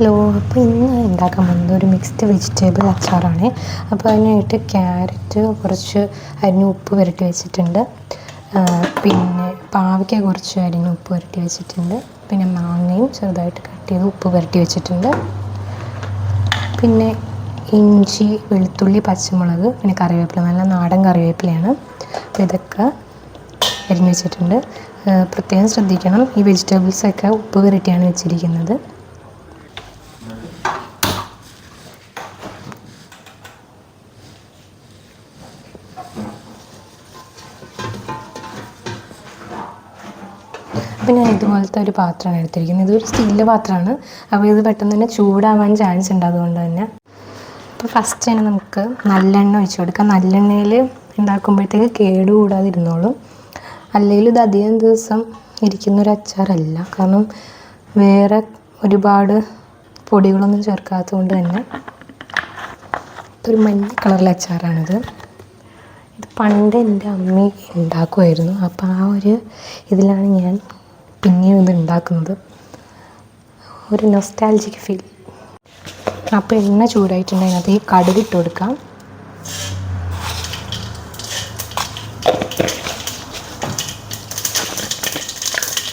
Hello അപ്പോൾ ഇന്ന് ഉണ്ടാക്കാൻ പോകുന്നത്? ഒരു മിക്സ്ഡ് വെജിറ്റബിൾ അച്ചാറാണ്. അപ്പോൾ അതിനായിട്ട് ക്യാരറ്റ് കുറച്ച് അരിഞ്ഞ് ഉപ്പ് പുരട്ടി വെച്ചിട്ടുണ്ട്. പിന്നെ പാവയ്ക്ക കുറച്ച് അരിഞ്ഞ് ഉപ്പ് പുരട്ടി വെച്ചിട്ടുണ്ട്. പിന്നെ മാങ്ങയും ചെറുതായിട്ട് കട്ട് ചെയ്ത് ഉപ്പ് പുരട്ടി വെച്ചിട്ടുണ്ട്. പിന്നെ ഇഞ്ചി വെളുത്തുള്ളി പച്ചമുളക് പിന്നെ കറിവേപ്പില നല്ല നാടൻ കറിവേപ്പിലയാണ്. അപ്പോൾ ഇതൊക്കെ അരിഞ്ഞ് വെച്ചിട്ടുണ്ട്. പ്രത്യേകം ശ്രദ്ധിക്കണം. ഈ വെജിറ്റബിൾസൊക്കെ ഉപ്പ് പുരട്ടിയാണ് വെച്ചിരിക്കുന്നത്. അപ്പോൾ ഞാൻ ഇതുപോലത്തെ ഒരു പാത്രമാണ് എടുത്തിരിക്കുന്നത് ഇതൊരു സ്റ്റീലിന്റെ പാത്രമാണ്. അപ്പോൾ ഇത് പെട്ടെന്ന് തന്നെ ചൂടാവാൻ ചാൻസ് ഉണ്ട് അതുകൊണ്ട് തന്നെ. അപ്പോൾ ഫസ്റ്റ് തന്നെ നമുക്ക് നല്ലെണ്ണ ഒഴിച്ചു കൊടുക്കാം. നല്ലെണ്ണയിൽ ഉണ്ടാക്കുമ്പോഴത്തേക്ക് കേട് കൂടാതിരുന്നോളും. അല്ലെങ്കിൽ ഇത് അധികം ദിവസം ഇരിക്കുന്നൊരു അച്ചാറല്ല. കാരണം വേറെ ഒരുപാട് പൊടികളൊന്നും ചേർക്കാത്തത് കൊണ്ട് തന്നെ ഒരു മഞ്ഞ കളറിലെ അച്ചാറാണിത്. ഇത് പണ്ട് എന്റെ അമ്മ ഉണ്ടാക്കുമായിരുന്നു. അപ്പോൾ ആ ഒരു ഇതിലാണ് ഞാൻ പിന്നെയും ഇത് ഉണ്ടാക്കുന്നത്. ഒരു നൊസ്റ്റാലജിക് ഫീൽ അപ്പോൾ എണ്ണ ചൂടായിട്ടുണ്ടെങ്കിൽ അതിനകത്ത് ഈ കടുക് ഇട്ട് കൊടുക്കാം.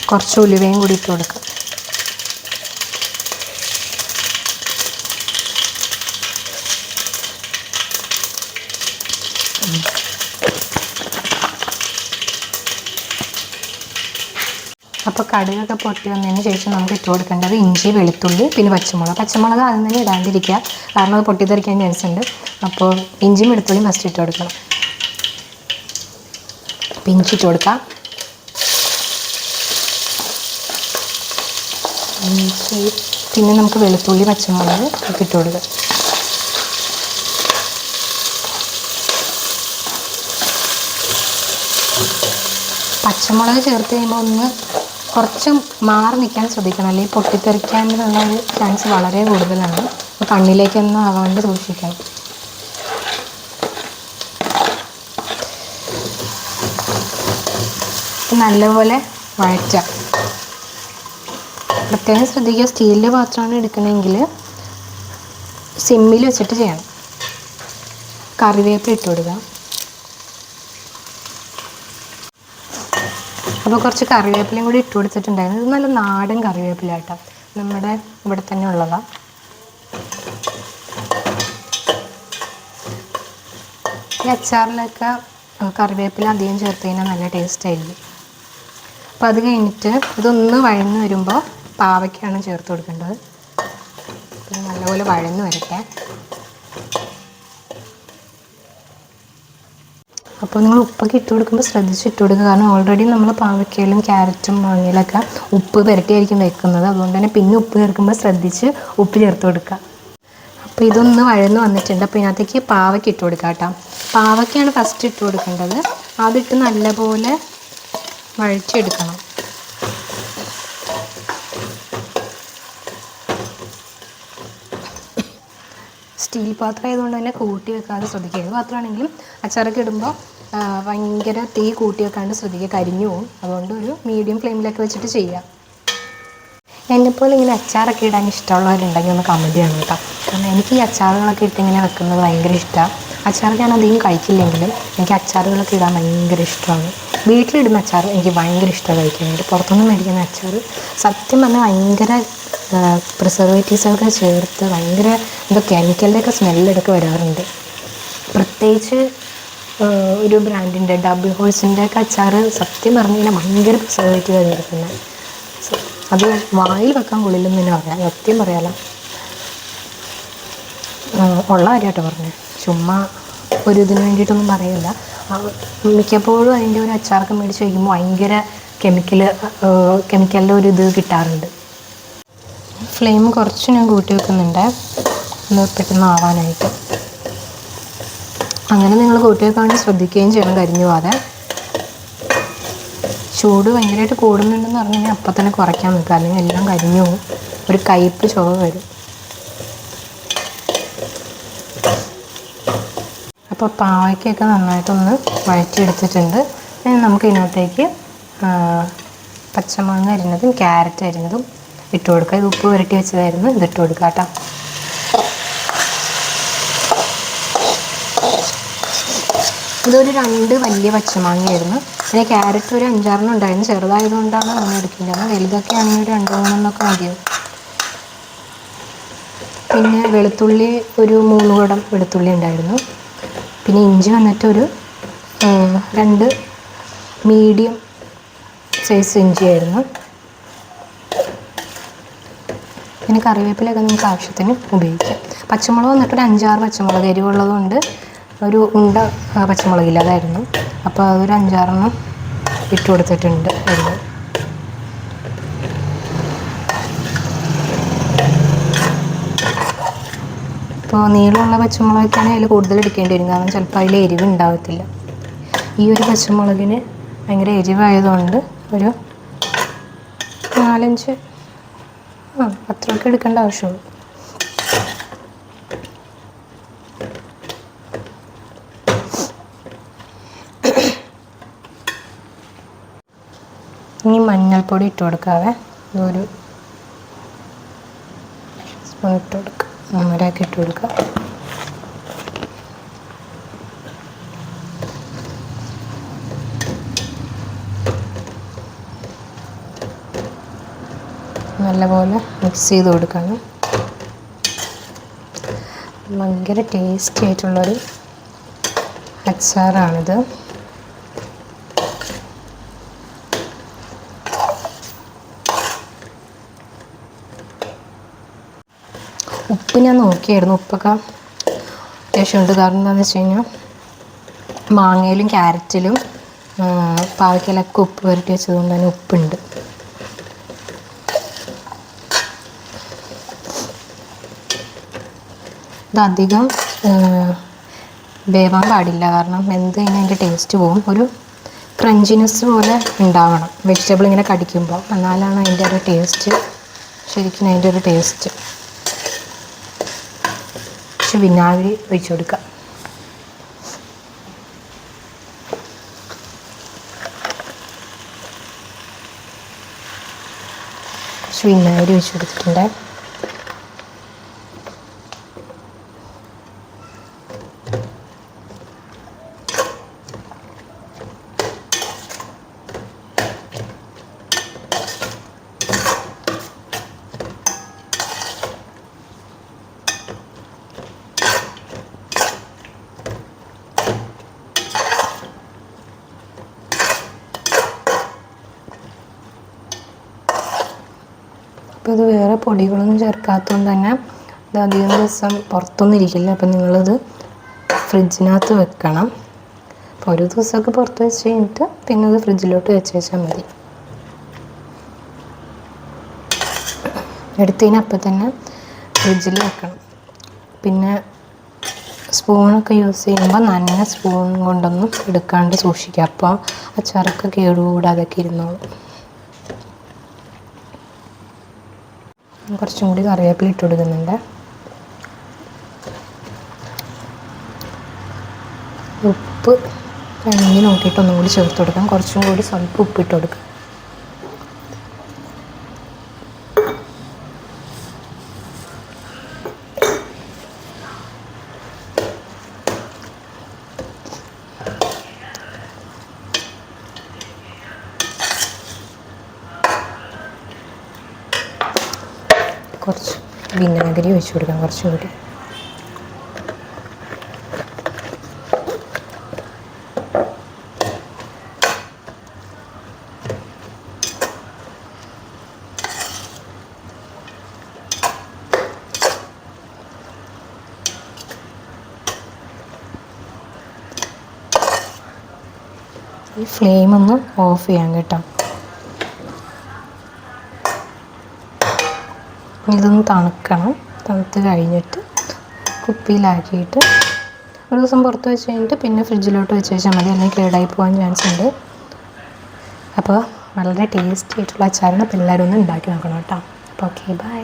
കുറച്ച് ഉലുവയും കൂടി ഇട്ട് കൊടുക്കാം. കടുകൊക്കെ പൊട്ടി വന്നതിന് ശേഷം നമുക്ക് ഇട്ട് കൊടുക്കേണ്ടത് ഇഞ്ചി വെളുത്തുള്ളി പിന്നെ പച്ചമുളക്. പച്ചമുളക് ആദ്യം തന്നെ ഇടാണ്ടിരിക്കുക കാരണം അത് പൊട്ടിത്തെറിക്കാൻ ചാൻസ് ഉണ്ട്. അപ്പോൾ ഇഞ്ചിയും വെളുത്തുള്ളിയും ഫസ്റ്റ് ഇട്ട് കൊടുക്കണം. അപ്പോൾ ഇഞ്ചി ഇട്ട് കൊടുക്കാം. ഇഞ്ചി പിന്നെ നമുക്ക് വെളുത്തുള്ളി പച്ചമുളക് ഒക്കെ ഇട്ട് കൊടുക്കാം. പച്ചമുളക് ചേർത്ത് കഴിയുമ്പോൾ ഒന്ന് കുറച്ച് മാറി നിൽക്കാൻ ശ്രദ്ധിക്കണം. അല്ലെങ്കിൽ പൊട്ടിത്തെറിക്കാനുള്ള ഒരു ചാൻസ് വളരെ കൂടുതലാണ്. കണ്ണിലേക്കൊന്നും ആവാണ്ട് സൂക്ഷിക്കണം. നല്ലപോലെ വഴറ്റുക. പ്രത്യേകം ശ്രദ്ധിക്കുക സ്റ്റീലിന്റെ പാത്രമാണ് എടുക്കണമെങ്കിൽ സിമ്മിൽ വെച്ചിട്ട് ചെയ്യണം. കറിവേപ്പില ഇട്ട് കൊടുക്കുക. അപ്പോൾ കുറച്ച് കറിവേപ്പിലയും കൂടി ഇട്ട് കൊടുത്തിട്ടുണ്ടായിരുന്നു. ഇത് നല്ല നാടൻ കറിവേപ്പില കേട്ടോ. നമ്മുടെ ഇവിടെ തന്നെ ഉള്ളതാണ് ഈ അച്ചാറിലൊക്കെ കറിവേപ്പില അധികം ചേർത്ത് കഴിഞ്ഞാൽ നല്ല ടേസ്റ്റ് ആയിരിക്കും. അപ്പോൾ അത് കഴിഞ്ഞിട്ട് ഇതൊന്ന് വഴന്ന് വരുമ്പോൾ പാവയ്ക്കാണ് ചേർത്ത് കൊടുക്കേണ്ടത്. നല്ലപോലെ വഴന്ന് വരട്ടെ. അപ്പോൾ നിങ്ങൾ ഉപ്പൊക്കെ ഇട്ട് കൊടുക്കുമ്പോൾ ശ്രദ്ധിച്ച് ഇട്ട് കൊടുക്കുക. കാരണം ഓൾറെഡി നമ്മൾ പാവയ്ക്കയിലും ക്യാരറ്റും മാങ്ങയിലൊക്കെ ഉപ്പ് പുരട്ടിയായിരിക്കും വെക്കുന്നത്. അതുകൊണ്ട് തന്നെ പിന്നെ ഉപ്പ് ചേർക്കുമ്പോൾ ശ്രദ്ധിച്ച് ഉപ്പ് ചേർത്ത് കൊടുക്കുക. അപ്പോൾ ഇതൊന്ന് വഴന്ന് വന്നിട്ടുണ്ട്. അപ്പോൾ ഇതിനകത്തേക്ക് പാവയ്ക്ക് ഇട്ട് കൊടുക്കുക കേട്ടോ. പാവയ്ക്കാണ് ഫസ്റ്റ് ഇട്ട് കൊടുക്കേണ്ടത്. അതിട്ട് നല്ലപോലെ വഴച്ചെടുക്കണം സ്റ്റീൽ പാത്രം ആയതുകൊണ്ട് തന്നെ കൂട്ടി വെക്കാതെ ശ്രദ്ധിക്കുക. ഏത് പാത്രമാണെങ്കിലും അച്ചാറൊക്കെ ഇടുമ്പോൾ ഭയങ്കര തീ കൂട്ടി വെക്കാണ്ട് ശ്രദ്ധിക്കുക. കരിഞ്ഞു പോകും അതുകൊണ്ട് ഒരു മീഡിയം ഫ്ലെയിമിലൊക്കെ വെച്ചിട്ട് ചെയ്യുക എന്നെപ്പോലെ ഇങ്ങനെ അച്ചാറൊക്കെ ഇടാൻ ഇഷ്ടമുള്ളവരുണ്ടെങ്കിൽ ഒന്ന് കമന്റ് ചെയ്യണം കേട്ടോ. കാരണം എനിക്ക് ഈ അച്ചാറുകളൊക്കെ ഇട്ട് ഇങ്ങനെ വെക്കുന്നത് ഭയങ്കര ഇഷ്ടമാണ് അച്ചാർ ഞാൻ അധികം കഴിക്കില്ലെങ്കിലും എനിക്ക് അച്ചാറുകളൊക്കെ ഇടാൻ ഭയങ്കര ഇഷ്ടമാണ്. വീട്ടിലിടുന്ന അച്ചാർ എനിക്ക് ഭയങ്കര ഇഷ്ടമാണ് കഴിക്കാനായിട്ട്. പുറത്തുനിന്ന് മേടിക്കുന്ന അച്ചാർ സത്യം പറഞ്ഞാൽ ഭയങ്കര പ്രിസർവേറ്റീവ്സൊക്കെ ചേർത്ത് ഭയങ്കര എന്തോ കെമിക്കലിന്റെയൊക്കെ സ്മെല്ലെടുക്കെ വരാറുണ്ട്. പ്രത്യേകിച്ച് ഒരു ബ്രാൻഡിന്റെ ഡബിൾ ഹോഴ്സിന്റെ ഒക്കെ അച്ചാർ സത്യം പറഞ്ഞു കഴിഞ്ഞാൽ ഭയങ്കര പ്രിസർവേറ്റീവ് ചേർക്കുന്നത് പിന്നെ അത് വായിൽ വെക്കാൻ കൊള്ളില്ലെന്ന് തന്നെ പറയാം സത്യം പറയാലോ. ഉള്ള കാര്യമായിട്ട് പറഞ്ഞത് ചുമ്മാ ഒരു ഇതിന് വേണ്ടിയിട്ടൊന്നും പറയില്ല. മിക്കപ്പോഴും അതിന്റെ ഒരു അച്ചാറൊക്കെ മേടിച്ച് വയ്ക്കുമ്പോൾ ഭയങ്കര കെമിക്കൽ കെമിക്കലിന്റെ ഒരു ഇത് കിട്ടാറുണ്ട്. ഫ്ലെയിം കുറച്ച് ഞാൻ കൂട്ടി വെക്കുന്നുണ്ട്. ഒന്ന് പെട്ടെന്ന് അങ്ങനെ നിങ്ങൾ കൂട്ടി വെക്കാൻ വേണ്ടി ശ്രദ്ധിക്കുകയും ചെയ്യണം കരിഞ്ഞു പോകാതെ ചൂട് ഭയങ്കരമായിട്ട് കൂടുന്നുണ്ടെന്ന് പറഞ്ഞു കഴിഞ്ഞാൽ അപ്പം തന്നെ കുറയ്ക്കാൻ നിൽക്കുക അല്ലെങ്കിൽ എല്ലാം കരിഞ്ഞു പോകും. ഒരു കയ്പ്പ് ചുവ വരും. അപ്പോൾ പാവയ്ക്കൊക്കെ നന്നായിട്ടൊന്ന് വഴറ്റിയെടുത്തിട്ടുണ്ട്. ഇനി നമുക്ക് ഇതിനകത്തേക്ക് പച്ചമാങ്ങ അരിഞ്ഞതും ക്യാരറ്റ് അരിഞ്ഞതും ഇട്ട് കൊടുക്കുക ഇത് ഉപ്പ് പുരട്ടി വെച്ചതായിരുന്നു. ഇതിട്ട് കൊടുക്കാം കേട്ടോ. ഇതൊരു രണ്ട് വലിയ പച്ചമാങ്ങയായിരുന്നു. പിന്നെ ക്യാരറ്റ് ഒരു അഞ്ചാറെണ്ണം ഉണ്ടായിരുന്നു. ചെറുതായതുകൊണ്ടാണ് അങ്ങനെ എടുക്കേണ്ടത് വലുതൊക്കെ ആണെങ്കിൽ ഒരു രണ്ട് മൂന്നെണ്ണമൊക്കെ മതിയാവും. പിന്നെ വെളുത്തുള്ളി ഒരു മൂന്ന് കുടം വെളുത്തുള്ളി ഉണ്ടായിരുന്നു. പിന്നെ ഇഞ്ചി വന്നിട്ട് ഒരു രണ്ട് മീഡിയം സൈസ് ഇഞ്ചി ആയിരുന്നു. പിന്നെ കറിവേപ്പിലൊക്കെ നമുക്ക് ആവശ്യത്തിന് ഉപയോഗിക്കാം. പച്ചമുളക് വന്നിട്ട് ഒരു അഞ്ചാറ് പച്ചമുളക് എരിവുള്ളതുകൊണ്ട് ഒരു ഉണ്ട പച്ചമുളക് പച്ചമുളകില്ല അതായിരുന്നു. അപ്പോൾ അതൊരു അഞ്ചാറെണ്ണം ഇട്ട് കൊടുത്തിട്ടുണ്ട് അതിൽ ഇപ്പോൾ നീളമുള്ള പച്ചമുളകൊക്കെയാണ് അതിൽ കൂടുതൽ എടുക്കേണ്ടി വരും. കാരണം ചിലപ്പോൾ അതിൽ എരിവ് ഉണ്ടാകത്തില്ല ഈ ഒരു പച്ചമുളകിന് ഭയങ്കര എരിവായതുകൊണ്ട് ഒരു നാലഞ്ച് ആ അത്രയൊക്കെ എടുക്കേണ്ട ആവശ്യമുള്ളൂ. ഇനി മഞ്ഞൾപ്പൊടി ഇട്ട് കൊടുക്കാവേ. ഒരു സ്പൂൺ ഇട്ട് കൊടുക്കുക നമ്മുടെയൊക്കെ ഇട്ട് കൊടുക്കുക നല്ലപോലെ മിക്സ് ചെയ്ത് കൊടുക്കണം ഭയങ്കര ടേസ്റ്റി ആയിട്ടുള്ളൊരു അച്ചാറാണിത്. ഉപ്പ് ഞാൻ നോക്കിയായിരുന്നു ഉപ്പൊക്കെ. അത്യാവശ്യമുണ്ട് കാരണം എന്താണെന്ന് വെച്ച് കഴിഞ്ഞാൽ മാങ്ങയിലും ക്യാരറ്റിലും പാവയ്ക്കലൊക്കെ ഉപ്പ് പുരട്ടി വെച്ചതുകൊണ്ട് തന്നെ ഉപ്പുണ്ട്. ഇതധികം വേവാൻ പാടില്ല. കാരണം എന്ത് കഴിഞ്ഞാൽ അതിന്റെ ടേസ്റ്റ് പോകും ഒരു ക്രഞ്ചിനെസ് പോലെ ഉണ്ടാവണം. വെജിറ്റബിൾ ഇങ്ങനെ കടിക്കുമ്പോൾ എന്നാലാണ് അതിന്റെ ഒരു ടേസ്റ്റ് ശരിക്കും അതിന്റെ ഒരു ടേസ്റ്റ് വിനാഗിരി ഒഴിച്ചു കൊടുക്കുക കുറച്ച് വിനാഗിരി ഒഴിച്ചു കൊടുത്തിട്ടുണ്ട്. അപ്പോൾ ഇത് വേറെ പൊടികളൊന്നും ചേർക്കാത്തതുകൊണ്ട് തന്നെ ഇത് അധികം ദിവസം പുറത്തൊന്നും ഇരിക്കില്ല. അപ്പം നിങ്ങളിത് ഫ്രിഡ്ജിനകത്ത് വെക്കണം. അപ്പോൾ ഒരു ദിവസമൊക്കെ പുറത്ത് വെച്ച് കഴിഞ്ഞിട്ട് പിന്നെ അത് ഫ്രിഡ്ജിലോട്ട് വെച്ച് വെച്ചാൽ മതി. എടുത്തതിന് അപ്പം തന്നെ ഫ്രിഡ്ജിൽ വെക്കണം. പിന്നെ സ്പൂണൊക്കെ യൂസ് ചെയ്യുമ്പോൾ നനഞ്ഞ സ്പൂൺ കൊണ്ടൊന്നും എടുക്കാണ്ട് സൂക്ഷിക്കുക. അപ്പോൾ അച്ചാറൊക്കെ കേടുകൂടാതൊക്കെ ഇരുന്നോളും കുറച്ചും കൂടി കറിവേപ്പില ഇട്ട് കൊടുക്കുന്നുണ്ട്. ഉപ്പ് വേണമെങ്കിൽ നോക്കിയിട്ട് ഒന്നും കൂടി ചേർത്ത് കൊടുക്കാം. കുറച്ചും കൂടി സ്വല്പം ഉപ്പ് ഇട്ട് കൊടുക്കാം. കുറച്ച് വിനാഗിരി ഒഴിച്ചു കൊടുക്കാം കുറച്ചുകൂടി ഈ ഫ്ലെയിം ഒന്ന് ഓഫ് ചെയ്യാം കേട്ടോ. ഇതൊന്ന് തണുക്കണം. തണുത്ത് കഴിഞ്ഞിട്ട് കുപ്പിയിലാക്കിയിട്ട് ഒരു ദിവസം പുറത്ത് വെച്ച് കഴിഞ്ഞിട്ട് പിന്നെ ഫ്രിഡ്ജിലോട്ട് വെച്ച് വെച്ചാൽ മതി. അല്ലെങ്കിൽ കേടായി പോകാൻ ചാൻസ് ഉണ്ട്. അപ്പോൾ വളരെ ടേസ്റ്റി ആയിട്ടുള്ള അച്ചാറാണ് അപ്പോൾ എല്ലാവരും ഒന്ന് ഉണ്ടാക്കി നോക്കണം കേട്ടോ. അപ്പോൾ ഓക്കെ ബൈ